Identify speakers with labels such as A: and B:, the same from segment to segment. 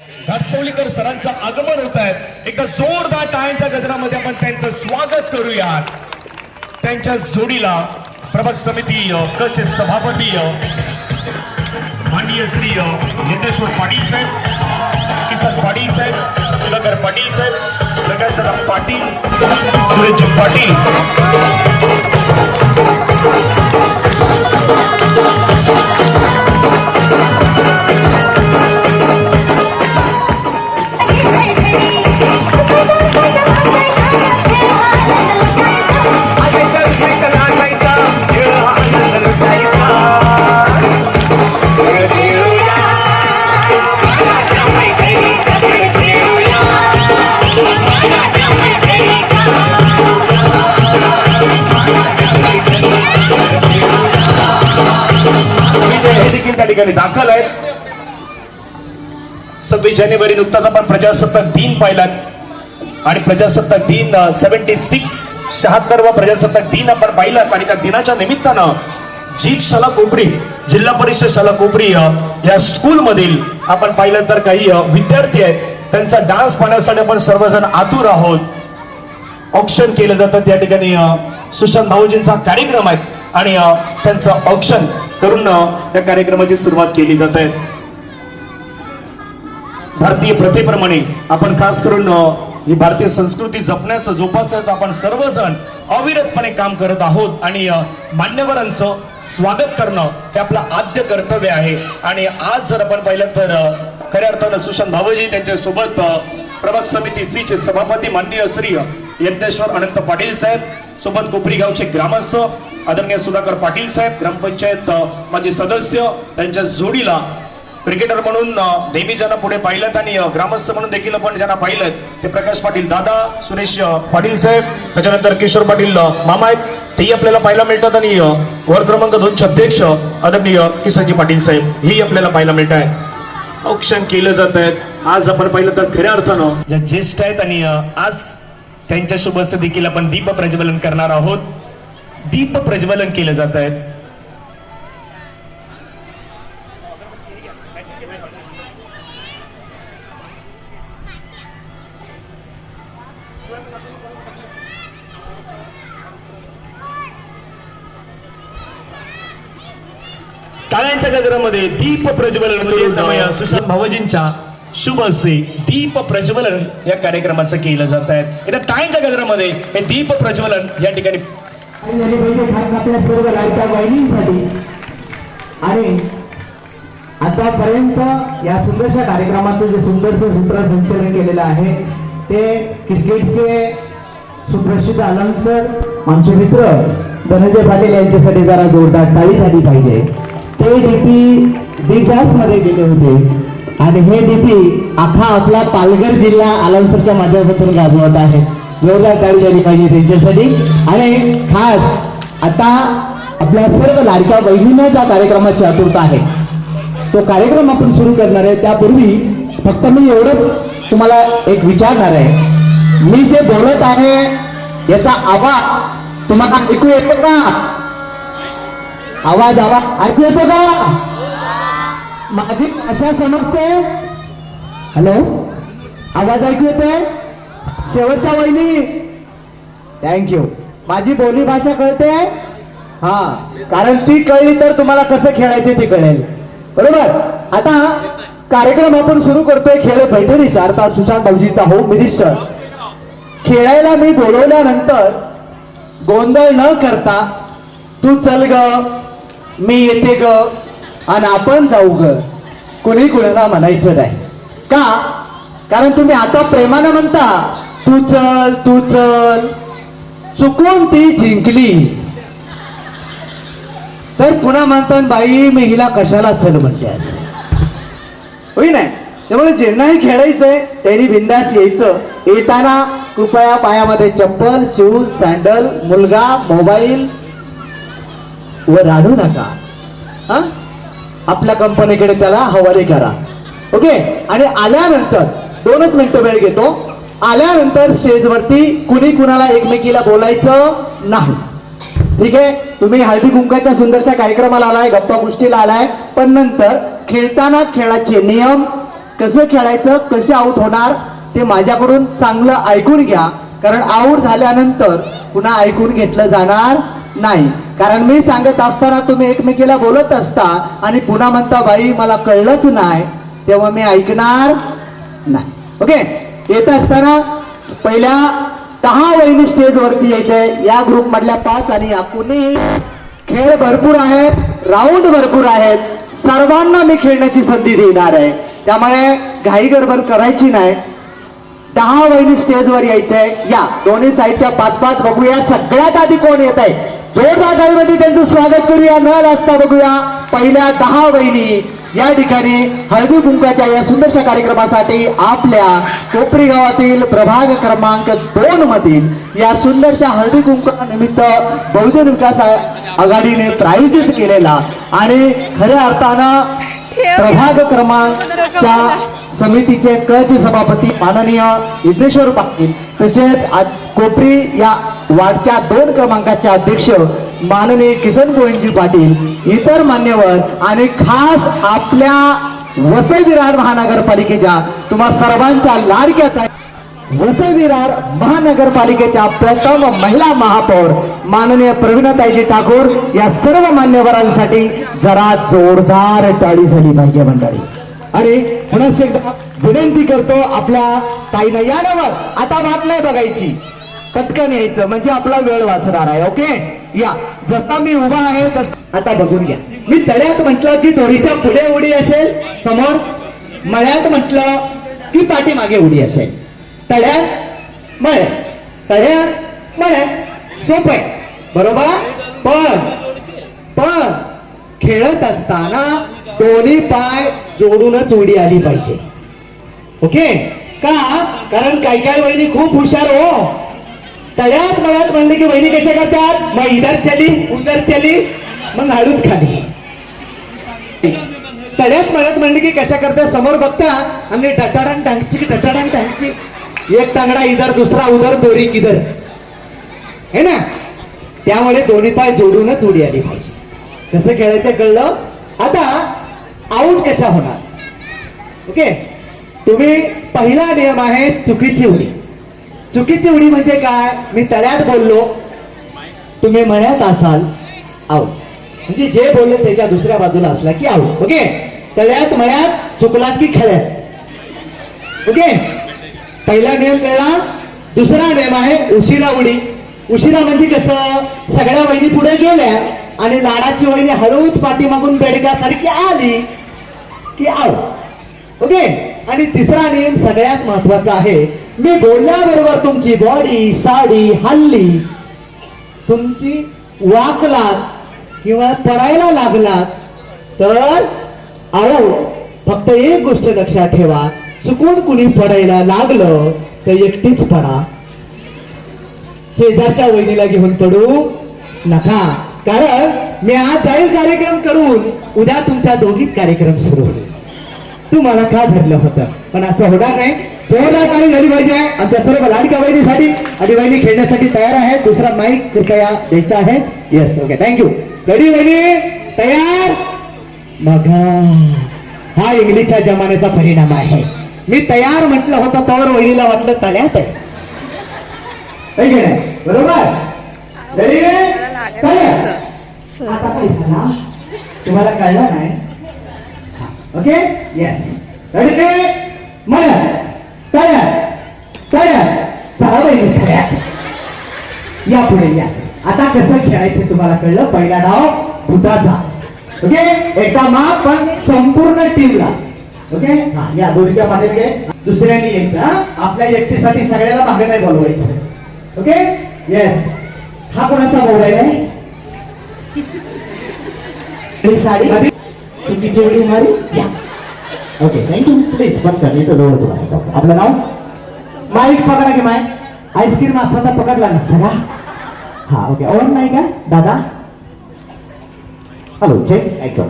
A: घाटसवलीकर सरांचं आगमन होत आहे. एका जोरदार टाळ्यांच्या गजरामध्ये आपण त्यांचं स्वागत करूयात. त्यांच्या जोडीला प्रभाग समिती कचे सभापती माननीय श्री अ, यज्ञेश्वर पाटील साहेब किसन पाटील साहेब सुधाकर पाटील साहेब प्रकाशदादा पाटील सुरेश पाटील. ठिकाणी दाखल आहेत. सव्वीस जानेवारी नुकताच आपण प्रजासत्ताक दिन पाहिला आणि प्रजासत्ताक दिन सेव्हन्टी सिक्स शहात्तर वा प्रजासत्ताक दिन आपण पाहिला आणि त्या दिनाच्या निमित्तानं जीप शाला कोपरी जिल्हा परिषद शाला कोपरी या स्कूल मधील आपण पाहिलं तर काही विद्यार्थी आहेत. त्यांचा डान्स पाहण्यासाठी आपण सर्वजण आतुर आहोत. ऑप्शन केलं जातं. त्या ठिकाणी सुशांत भाऊजींचा कार्यक्रम आहे. आणि त्यांचं ऑप्शन करून या त्या कार्यक्रमाची सुरुवात केली जात आहे. भारतीय प्रथेप्रमाणे आपण खास करून ही भारतीय संस्कृती जपण्याचं जोपासण्याचं आपण सर्वजण अविरतपणे काम करत आहोत आणि मान्यवरांचं स्वागत करणं हे आपलं आद्य कर्तव्य आहे. आणि आज जर आपण पाहिलं तर खऱ्या अर्थानं सुशांत भावजी त्यांच्यासोबत प्रभाग समिती सी चे सभापती माननीय श्री यज्ञेश्वर अनंत पाटील साहेब सोबत कोपरीगावचे ग्रामस्थ आदरणीय सुधाकर पाटील साहेब ग्रामपंचायत माझे सदस्य त्यांच्या जोडीला क्रिकेटर म्हणून नेहमी ज्यांना पुढे पाहिलं आणि ग्रामस्थ म्हणून देखील आपण ज्यांना पाहिलं ते प्रकाश पाटील दादा सुरेश पाटील साहेब त्याच्यानंतर किशोर पाटील मामा आहेत तेही आपल्याला पाहायला मिळतात आणि वर क्रमांक दोनचे अध्यक्ष आदरणीय किसनजी पाटील साहेब हेही आपल्याला पाहायला मिळत आहे औक्षण केलं जात आहेत. आज आपण पाहिलं तर खऱ्या अर्थानं ज्या ज्येष्ठ आहेत आणि आज त्यांच्या शुभ देखील आपण दीप प्रज्वलन करणार आहोत. दीप प्रज्वलन केलं जात आहे. टाळ्यांच्या गजरामध्ये दीप प्रज्वलन करून सुशांत भावजींच्या शुभ हस्ते दीप प्रज्वलन या कार्यक्रमाचं केलं जात आहे. टाळ्यांच्या गजरामध्ये हे दीप प्रज्वलन या ठिकाणी
B: झाली पाहिजे आपल्या सर्व लाईटा बहिणींसाठी. आणि आतापर्यंत या सुंदरशा कार्यक्रमाचं जे सुंदरसं सूत्रसंचलन केलेलं आहे ते क्रिकेटचे सुप्रसिद्ध अनाउन्सर आमचे मित्र धनंजय पाटील यांच्यासाठी जरा जोरदार टाळी झाली पाहिजे. ते डीपी डी मध्ये गेले होते. आणि हे डीपी आखा आपला पालघर जिल्हा अलाउन्सरच्या माध्यमातून गाजवत आहे. जोरदार टाळी झाली पाहिजे त्यांच्यासाठी. आणि खास आता आपल्या सर्व लाडक्या बहिणींच्या कार्यक्रमाची आतुरता आहे. तो कार्यक्रम आपण सुरू करणार आहे. त्यापूर्वी फक्त मी एवढंच तुम्हाला एक विचारणार आहे. मी जे बोलत आहे याचा आवाज तुम्हाला ऐकू येतो का? आवाज आवाज ऐकू येतो का? माझी भाषा समजते? हॅलो? आवाज ऐकू येतोय? शेवटच्या वहिनी. थँक्यू माझी बोली भाषा कळते? हा. कारण ती कळली तर तुम्हाला कसं खेळायचे ते कळेल. बरोबर? आता कार्यक्रम आपण सुरू करतोय खेळ बैठणीचा अर्थात सुशांत भाऊजीचा होम मिनिस्टर खेळायला मी बोलवल्यानंतर गोंधळ न करता तू चल ग मी येते ग आणि आपण जाऊ ग. कुणी कुणाला म्हणायचं नाही. का? कारण तुम्ही आता प्रेमानं म्हणता. तू चल तू चल. चुकून ती जिंकली. तर पुन्हा म्हणतात बाई मी हिला कशाला चल म्हणते? होई नाही? त्यामुळे ज्यांनाही खेळायचंय त्यांनी बिंदास यायचं. येताना कृपया पायामध्ये चप्पल शूज सँडल मुलगा मोबाईल. वर राहू नका. हा? आपल्या कंपनीकडे त्याला हवाले करा. ओके? आणि आल्यानंतर दोनच मिनिटं वेळ घेतो. आल्यानंतर स्टेजवरती कुणी कुणाला एकमेकीला बोलायचं नाही. ठीक आहे? तुम्ही हळदी कुंकाच्या सुंदरशा कार्यक्रमाला आलाय गप्पा गोष्टीला आलाय पण नंतर खेळताना खेळाचे नियम कसं खेळायचं कसे आऊट होणार ते माझ्याकडून चांगलं ऐकून घ्या. कारण आऊट झाल्यानंतर पुन्हा ऐकून घेतलं जाणार नाही. कारण मी सांगत असताना तुम्ही एकमेकीला बोलत असता आणि पुन्हा म्हणता बाई मला कळलंच नाही. तेव्हा मी ऐकणार नाही. ओके येत असताना पहिल्या दहा वहिनी स्टेजवरती यायचे. या ग्रुप मधल्या पाच आणि आपणही खेळ भरपूर आहेत राऊंड भरपूर आहेत. सर्वांना मी खेळण्याची संधी देणार आहे. त्यामुळे घाई गडबड करायची नाही. दहा वहिनी स्टेजवर यायचंय या दोन्ही साईडच्या पाच पाच बघूया. सगळ्यात आधी कोण येत आहे? जोरदार गाडीमध्ये त्यांचं स्वागत करूया. न लाजता बघूया. पहिल्या दहा वहिनी या ठिकाणी हळदी कुंकाच्या या सुंदरशा कार्यक्रमासाठी आपल्या कोपरी गावातील प्रभाग क्रमांक दोन मधील या सुंदरशा हळदी कुंका निमित्त बहुजन विकास आघाडीने प्रायोजित केलेला आणि खऱ्या अर्थानं प्रभाग क्रमांकच्या समितीचे कळचे सभापती माननीय विघ्नेश्वर पाटील तसेच आज कोपरी या वार्डच्या दोन क्रमांकाचे अध्यक्ष माननीय किशन गोविंदजी पाटील इतर मान्यवर आणि खास आपल्या वसई विरार महानगरपालिकेच्या तुम्हा सर्वांच्या लाडक्याचा वसई विरार महानगरपालिकेच्या प्रथम महिला महापौर माननीय प्रवीणाताईजी ठाकूर या सर्व मान्यवरांसाठी जरा जोरदार टाळी झाली पाहिजे मंडळी. आणि पुन्हा एकदा विनंती करतो आपल्या ताईनं यावर आता बात नाही बघायची. पटकन यायचं म्हणजे आपला वेळ वाचणार आहे ओके या. जसा मी उभा आहे तस आता बघून घ्या. मी तळ्यात म्हटलं की दोरीच्या पुढे उडी असेल समोर मळ्यात म्हटलं की पाठीमागे उडी असेल. तळ्यात मळ्यात तळ्यात मळ्यात सोप आहे. बरोबर? पण पण खेळत असताना दोन्ही पाय जोडूनच उडी आली पाहिजे. ओके का? कारण काही काही वहिनी खूप हुशार हो. तळ्यात मळ्यात म्हणले की वहिनी कशा करतात? मग इधर चली उधर चली मग हळूच खाली. तळ्यात मळ्यात म्हणले की कशा करतात? समोर बघता आणि टटाडांग टांगची की टटाडांग टांगची. एक टांगडा इधर दुसरा उधर दोरी किधर है ना? त्यामुळे दोन्ही पाय जोडूनच उडी आली पाहिजे. कसं खेळायचं कळलं? आता आऊट कशा होणार? ओके तुम्ही पहिला नियम आहे चुकीची उडी. चुकीची उडी म्हणजे काय? मी तळ्यात बोललो. तुम्ही म्हणत असाल आऊट म्हणजे जे बोलले त्याच्या दुसऱ्या बाजूला असला की आऊट ओके तळ्यात मळ्यात चुकलात की खेळ्यात ओके पहिला नियम कळला दुसरा नियम आहे उशिरा उडी. उशिरा म्हणजे कसं? सगळ्या वहिनी पुढे गेल्या आणि लाडाची वहिनी हळूच पाठीमागून बेडग्यासारखी आली की आऊ ओके आणि तिसरा नियम सगळ्यात महत्त्वाचा आहे मी बोलल्याबरोबर तुमची बॉडी साडी हल्ली तुमची वाकलात किंवा पडायला लागलात तर अहो फक्त एक गोष्ट लक्षात ठेवा. चुकून कुणी पडायला लागलं तर एकटीच पडा. शेजारच्या वहिनीला घेऊन पडू नका. कारण मी आज जाहीर कार्यक्रम करून उद्या तुमच्या दोघीत कार्यक्रम सुरू होईल. तुम्हाला का धरलं होतं? पण असं होणार नाही. जोरदार काही झाली पाहिजे. आमच्या सर्व लाडक्या वहिनीसाठी आणि वहिनी खेळण्यासाठी तयार आहे दुसरा माईक कृपया द्यायचा आहे. येस ओके थँक्यू गडी वहिनी तयार? मग हा इंग्लिशच्या जमान्याचा परिणाम आहे. मी तयार म्हटलं होतं तर वहिनीला वाटलं तळ्यात आहे. बरोबर? तुम्हाला कळलं नाही? ओके येस मला तयार या पुढे या. आता कसं खेळायचं तुम्हाला कळलं? पहिला डाव भूताचा ओके एकदा माप पण संपूर्ण टीमला ओके हा या दोरीच्या पाठीत घे. दुसऱ्याने यायचं? आपल्या एकटीसाठी सगळ्याला मागे नाही बोलवायचं. ओके येस हा कोणाचा मोबाईल आहे? साडी. चुकीची उडी मारी या. ओके थँक्यू प्लीज कर इथं जवळ तुला आपलं नाव माईक पकडा की माय आईस्क्रीम असता तर पकडला नसता का हा ओके ओर नाही का दादा? हॅलो चेक ऐकव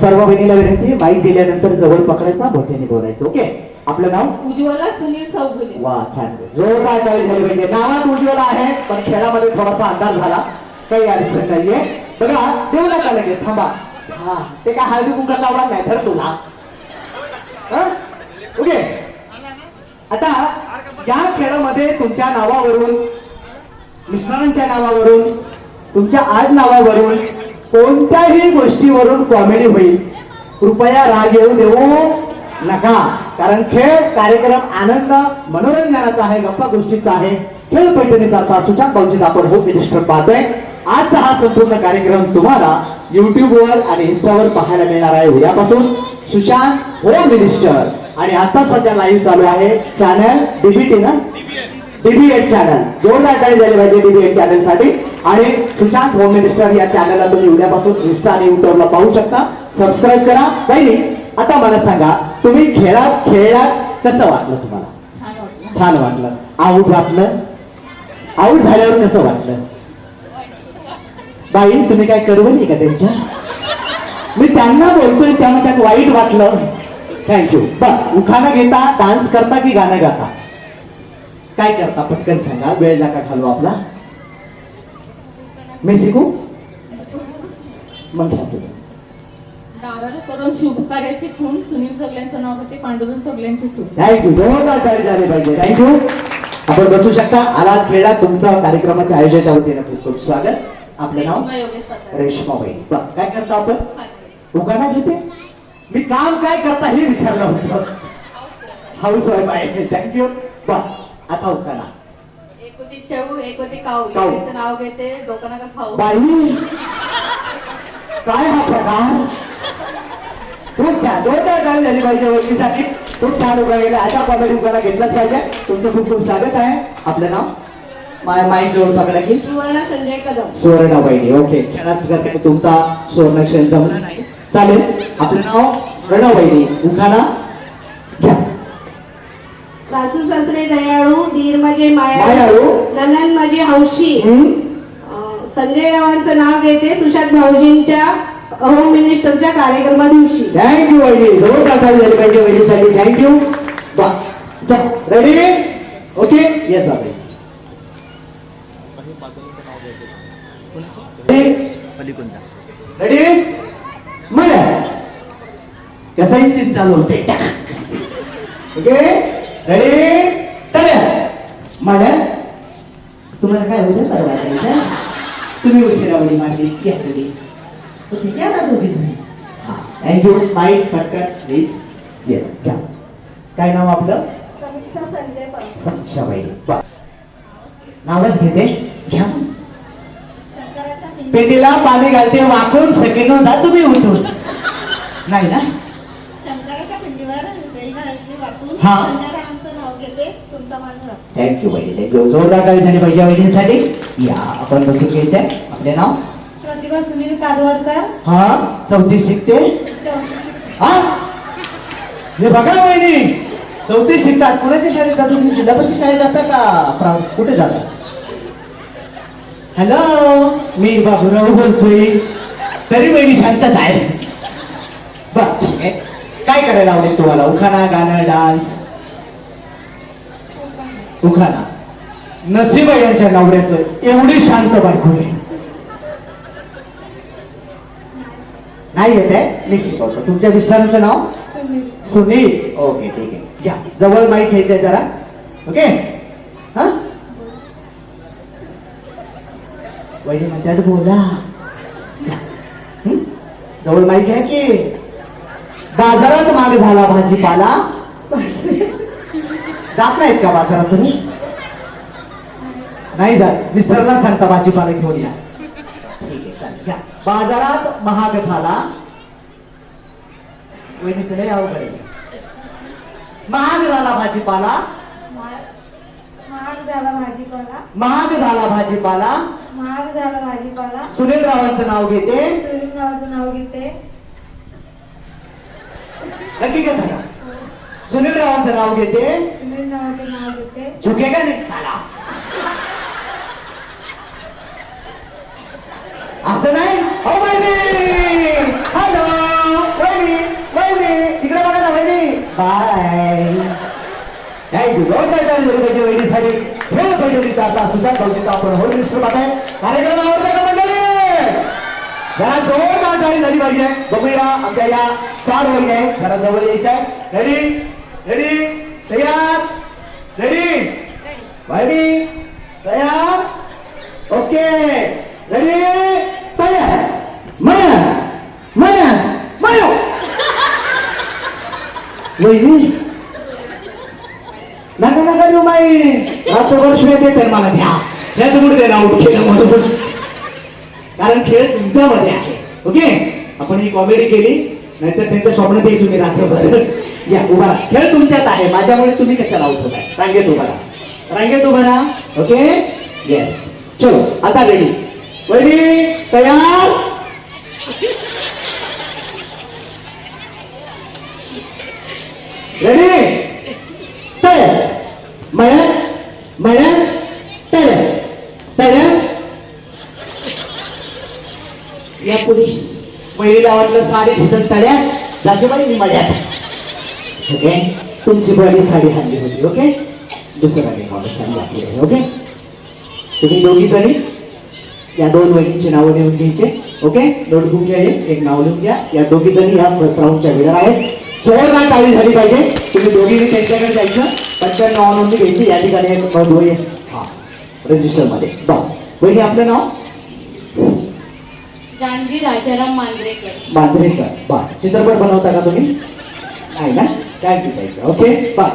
B: सर्व बहिणीला विनंती माईक दिल्यानंतर जवळ पकडायचा मोठ्याने बोलायचं. ओके आपलं नाव?
C: उज्ज्वला सुनील चौगुले.
B: वा छान. जोरदार टाळी झाली पाहिजे. नावात उज्ज्वला आहे पण खेळामध्ये थोडासा अंदाज झाला. काही अडचण नाहीये. बघा देऊ नका लगेच. थांबा. हा ते काय हळदी कुंकट लावणार नाही तर तुला? ओके आता या खेळामध्ये तुमच्या नावावरून मिस्टरांच्या नावावरून तुमच्या आज नावावरून कोणत्याही गोष्टीवरून कॉमेडी होईल. कृपया राग येऊ देऊ नका. कारण खेळ कार्यक्रम आनंद मनोरंजनाचा आहे गप्पा गोष्टीचा आहे. खेळ पैठणीचा अर्थ सुशांत भाऊजीत आपण हो मिनिस्टर पाहतोय. आजचा हा संपूर्ण कार्यक्रम तुम्हाला युट्यूबवर आणि इन्स्टावर पाहायला मिळणार आहे. उद्यापासून सुशांत होम मिनिस्टर आणि आता सध्या लाईव्ह चालू आहे चॅनल डीबीटी ना? डीबीएड चॅनल जोरदार टाळी झाली पाहिजे डीबीएड चॅनलसाठी. आणि सुशांत होम मिनिस्टर या चॅनलला तुम्ही उद्यापासून इन्स्टा आणि युट्यूबला पाहू शकता. सबस्क्राईब करा. पहिली आता मला सांगा तुम्ही खेळात खेळात कसं वाटलं तुम्हाला?
C: छान वाटलं.
B: छान वाटलं. आऊट वाटलं? आऊट झाल्यावर कसं वाटलं? बाई तुम्ही काय करवली का त्यांच्या? मी त्यांना बोलतोय त्यामुळे त्यात वाईट वाटलं. थँक्यू बर उखाणा घेता डान्स करता की गाणं गाता? काय करता? पटकन सांगा. वेळ नका घालू आपला. मी शिकू? तुम्ही.
C: दाराला करून शुभ कार्याची खून सुनील सगळ्यांचं नाव होते पांडुरंग सगळ्यांची सूट
B: थँक्यू जोरदार टाळी झाली पाहिजे. थँक्यू आपण बसू शकता. आला खेळा तुमचं कार्यक्रमाच्या आयोजनाच्या वतीने खूप खूप स्वागत. आपलं नाव. रेश्माबाई काय करता आपण? उगाना घेते? मी काम काय करता हे विचारलं होतं. हाऊस वाईफ आहे. थँक्यू बर आता उखाणा
C: एक होती चऊ एक होती काऊ.
B: काऊ.
C: नाव घेते लोकांना का खाऊ.
B: बाई काय हा प्रकार? खूप छान. जोरदार गाणी झाली पाहिजे ओळखीसाठी. खूप छान उभा गेला. आता कॉमेडी उभारा घेतलाच पाहिजे. तुमचं खूप खूप स्वागत आहे. आपलं नाव? माय माईक जोड पकडा की?
C: सुवर्ण संजय कदम.
B: ओके. खेळात तुमचा सुवर्णाक्षर जमला नाही. चालेल. आपलं नाव प्रणवहिनी उखाणा घ्या.
D: सासू सासरे दयाळू दीर म्हणजे माया
B: मायाळू.
D: ननन म्हणजे हौशी. संजय रावांचं नाव घेते सुशांत भाऊजींच्या होम मिनिस्टरच्या कार्यक्रमा दिवशी
B: थँक्यू टाळी झाली पाहिजे वहिनीसाठी. थँक्यू बा रेडी ओके येस बाबा रेडी मला कसा इंजिन चालू होते ओके रेडी तया मला तुम्हाला काय होतं परवा तुम्ही उशिरावली मारली की आपली ओके घ्या ना जणी हा. थँक्यू माईक पटकन प्लीज येस घ्या काय नाव आपलं?
D: समीक्षा संजय
B: सक्षाबाई बा नावच घेते. घ्या. पेटीला पाणी घालते वाकून सेकंड जा तुम्ही उठून. नाही ना? हा. थँक्यू वहिनी. थँक्यू जोरदार टाळी झाली पाहिजे या आपण बसून घ्यायचंय. आपले नाव?
D: प्रतिभा सुनील कादवडकर.
B: हा चौथी शिकते. हा? हे बघा वहिनी. चौथी शिकतात. कुणाच्या शाळेत जातो तुम्ही? जिल्हा परिषद शाळेत जाता का? कुठे जाता? हॅलो मी बाबूराव बोलतोय. तरी वहिनी शांतच आहे आहे काय करायला आवडेल तुम्हाला? उखाणा गाणं डान्स? उखाणा. नसीबा यांच्या नवऱ्याचं एवढी शांत बायको आहे. नाही येत आहे? मी शिकवतो. तुमच्या मिस्टरांचं नाव? सुनील. ओके ठीक आहे. घ्या. जवळ माईक घ्यायचंय जरा. ओके? हा? वहिनी म्हणतात बोला. हं? जवळ माईक घ्या की बाजारात माग झाला भाजीपाला जात नाहीत का बाजारात तुम्ही नाही जात मिस्टरला सांगता भाजीपाला घेऊन या ठीक आहे बाजारात महाग झाला वहिनीचं लय अवघड आहे महाग झाला भाजीपाला
D: महाग झाला भाजीपाला
B: महाग झाला भाजीपाला
D: महाग झाला भाजीपाला.
B: सुनील रावांचं नाव घेते.
D: सुनील रावांचं नाव घेते.
B: नक्की घेता का? सुनील रावांचं नाव घेते.
D: सुनील रावांचं नाव घेते.
B: झुकेगा नाही साला? असं नाही? हो वहिनी! हॅलो वहिनी वहिनी इकडे बघा ना वहिनी. बाय. थँक्यू पाहिजे वहिनीसाठी. खेळ पाहिजे आता सुजात भाऊजीचा आपण होल मिनिस्टर पाहताय कार्यक्रम आवडता का मंडळी? जरा जोरदार टाळी झाली पाहिजे. बघूया आमच्या या चार वहिनी आहे जरा जवळ यायचं आहे रेडी रेडी तयार? रेडी वायडी तयार? ओके रेडी तयार. मया. मया. मयो. वहिनी. नका नका देऊ माई रात्रभर शिवाय ते तर मला घ्या त्याच्यामुळे ते नाव केलं म्हणून. कारण खेळ तुमच्यामध्ये आहे. ओके? आपण ही कॉमेडी केली नाहीतर त्यांच्या स्वप्न ते तुम्ही रात्रभर. या उभा खेळ तुमच्यात आहे. माझ्यामुळे तुम्ही कशाला आउट होताय रांगेत उभा राहा. रांगेत उभा राहा. ओके? येस चलो आता रेडी रेडी तयार? रेडी तयार मळत मळत तळत तळत या पुढे महिला वाटलं साडी भिजत तळ्यात राजबाई मी मळ्यात ओके? तुमची बरी साडी हल्ली होती ओके? दुसरं काही माणूस आहे, ओके? तुम्ही दोघी जणी या दोन वहिनींची नावं लिहून घ्यायचे ओके? नोटबुक घ्या एक एक नाव लिहून घ्या. या दोघी जणी या फर्स्ट राऊंडच्या आहेत. जोरदार टाळी झाली पाहिजे. तुम्ही दोघींनी त्यांच्याकडे जायचं. नाव नोंदणी घ्यायची या ठिकाणी एक नोंद होईल हा रजिस्टरमध्ये बघ वहिनी आपलं नाव?
C: जानवी राजाराम मांजरेकर.
B: मांजरेकर. बा चित्रपट बनवता का तुम्ही? नाही ना? काय थँक्यू ओके बा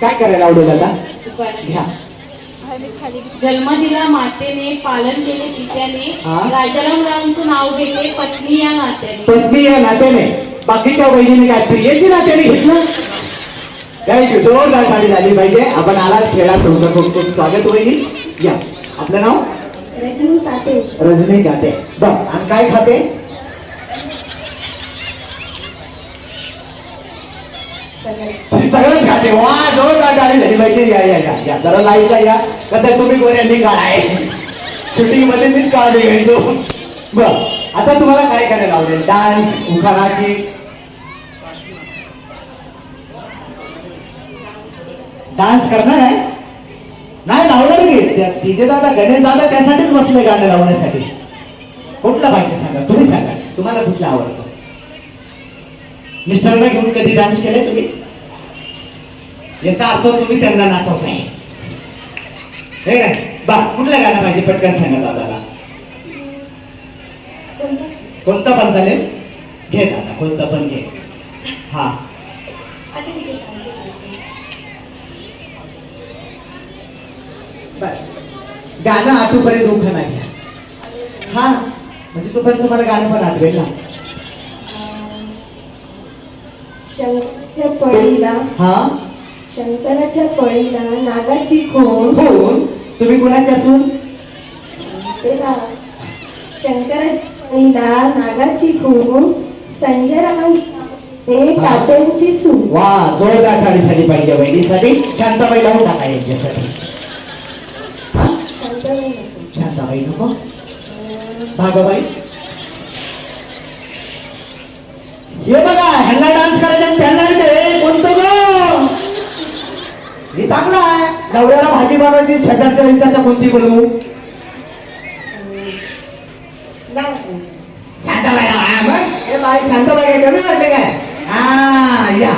B: काय करायला आवडेल आता? घ्या.
C: जन्म दिला मातेने पालन केले पित्याने
B: हा?
C: राजाराम रावांचं नाव घेते पत्नी या नात्याने.
B: पत्नी या नात्याने. बाकीच्या वहिनीने काय प्रियची नात्याने घेतलं? काय जोरदार गाडी झाली पाहिजे आपण आलात खेळा तुमचं खूप खूप स्वागत वहिनी. या. आपलं नाव?
D: रजनी काटे.
B: रजनी खाते बघ आणि काय खाते? सगळंच खाते. वा जोरदार गाडी झाली पाहिजे या या या या. जरा लाईटला या. कसं तुम्ही गोऱ्यांनी काढाय शूटिंगमध्ये मीच काळजी घ्यायचो बर आता तुम्हाला काय करायला आवडेल? डान्स उखाणा की डान्स करणार आहे? नाही लावणार की तिथे दादा गणेश दादा त्यासाठीच बसले गाणं लावण्यासाठी. कुठला पाहिजे सांगा? तुम्ही सांगा. तुम्हाला कुठला आवडतो? मिस्टरला घेऊन कधी डान्स केले तुम्ही? याचा अर्थ तुम्ही त्यांना नाचवताय हे काय बा कुठलं गाणं पाहिजे पटकन सांगा दादाला? कोणतं पण चालेल? घे दादा कोणतं पण घे. हा. गाणं आठवपर्यंत दुःख नाही. हा म्हणजे तोपर्यंत तुम्हाला गाणं पण आठवेल ना.
D: शंकराच्या पळीला
B: हा?
D: शंकराच्या पळीला नागाची खोड
B: होऊन तुम्ही कोणाच्या असून
D: शंकराच्या पळीला नागाची खूण संजय रामांची कात्यांची सून.
B: वा जोरदार टाळी झाली पाहिजे बहिणीसाठी. शांताबाई लावून टाका यांच्यासाठी. हा?
D: शांताबाई नको.
B: शांताबाई नको हे बघा ह्यांना डान्स करायचा त्यांना ते कोणतं ग हे चांगलं आहे नवऱ्याला भाजी बनवायची शेजारच्या विचारता कोणती बनवू
D: लाव.
B: शांताबाई लावा, हा, मग? हे बाई शांताबाई काय कमी वाटते काय हा या